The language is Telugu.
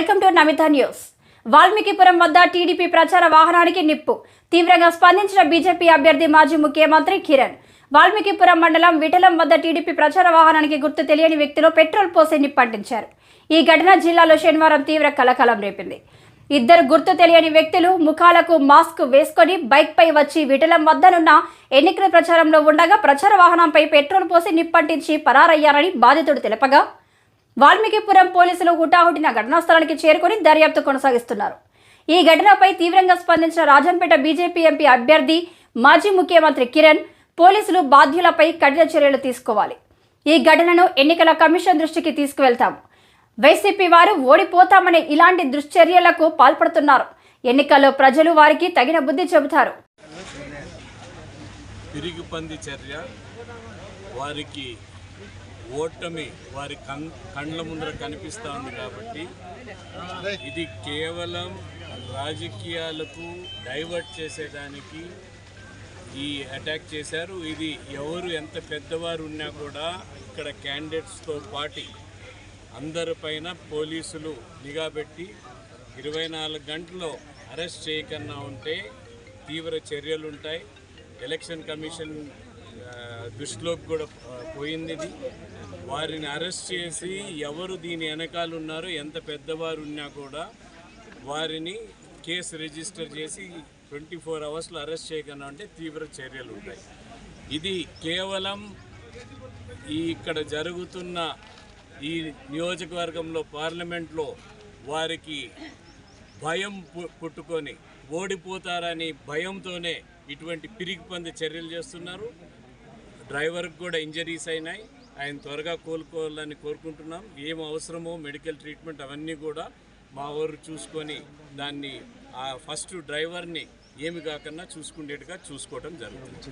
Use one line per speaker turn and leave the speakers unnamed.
Welcome to Namitha news. Valmikipuram వద్ద టీడీపీ ప్రచార వాహనానికి నిప్పు. తీవ్రంగా స్పందించిన బీజేపీ అభ్యర్థి మాజీ ముఖ్యమంత్రి కిరణ్. వాల్మీకిపురం మండలం విఠలం వద్ద టీడీపీ ప్రచార వాహనానికి గుర్తు తెలియని వ్యక్తిలో పెట్రోల్ పోసి నిప్పంటించారు. ఈ ఘటన జిల్లాలో శనివారం తీవ్ర కలకలం రేపింది. ఇద్దరు గుర్తు తెలియని వ్యక్తులు ముఖాలకు మాస్క్ వేసుకొని బైక్పై వచ్చి విఠలం వద్దనున్న ఎన్నికల ప్రచారంలో ఉండగా ప్రచార వాహనంపై పెట్రోల్ పోసి నిప్పంటించి పరారయ్యారని బాధితుడు తెలపగా వాల్మీకిపురం పోలీసులు హుటాహుటిన ఘటనా స్థలానికి చేరుకొని దర్యాప్తు కొనసాగిస్తున్నారు. ఈ ఘటనపై తీవ్రంగా స్పందించిన రాజంపేట బీజేపీ ఎంపీ అభ్యర్థి మాజీ ముఖ్యమంత్రి కిరణ్ పోలీసులు బాధ్యులపై కఠిన చర్యలు తీసుకోవాలి. ఈ ఘటనను ఎన్నికల కమిషన్ దృష్టికి తీసుకువెళ్తాము వైసీపీ వారు ఓడిపోతామనే ఇలాంటి దుశ్చర్యలకు పాల్పడుతున్నారు. ఎన్నికల్లో ప్రజలు వారికి తగిన బుద్ధి చెబుతారు.
పిరిగిపంది చర్య. వారికి ఓటమి వారి కం కండ్ల ముందర కనిపిస్తూ ఉంది కాబట్టి ఇది కేవలం రాజకీయాలకు డైవర్ట్ చేసేదానికి ఈ అటాక్ చేశారు. ఇది ఎవరు ఎంత పెద్దవారు ఉన్నా కూడా ఇక్కడ క్యాండిడేట్స్తో పాటి అందరిపైన పోలీసులు నిఘా పెట్టి ఇరవై నాలుగు గంటల్లో అరెస్ట్ చేయకన్నా ఉంటే తీవ్ర చర్యలు ఉంటాయి ఎలక్షన్ కమిషన్ దృష్టిలోకి కూడా పోయింది ఇది. వారిని అరెస్ట్ చేసి ఎవరు దీని వెనకాల ఉన్నారో ఎంత పెద్దవారు ఉన్నా కూడా వారిని కేసు రిజిస్టర్ చేసి ట్వంటీ ఫోర్ అవర్స్లో అరెస్ట్ చేయకన్నా అంటే తీవ్ర చర్యలు ఉంటాయి. ఇది కేవలం ఈ ఇక్కడ జరుగుతున్న ఈ నియోజకవర్గంలో పార్లమెంట్లో వారికి భయం పు- పుట్టుకొని ఓడిపోతారని భయంతోనే ఇటువంటి పిరిగిపంది చర్యలు చేస్తున్నారు. డ్రైవర్కి కూడా ఇంజరీస్ అయినాయి. ఆయన త్వరగా కోలుకోవాలని కోరుకుంటున్నాం. ఏం అవసరమో మెడికల్ ట్రీట్మెంట్ అవన్నీ కూడా మా ఊరు చూసుకొని దాన్ని ఆ ఫస్ట్ డ్రైవర్ని ఏమి కాకుండా చూసుకునేట్టుగా చూసుకోవటం జరుగుతుంది.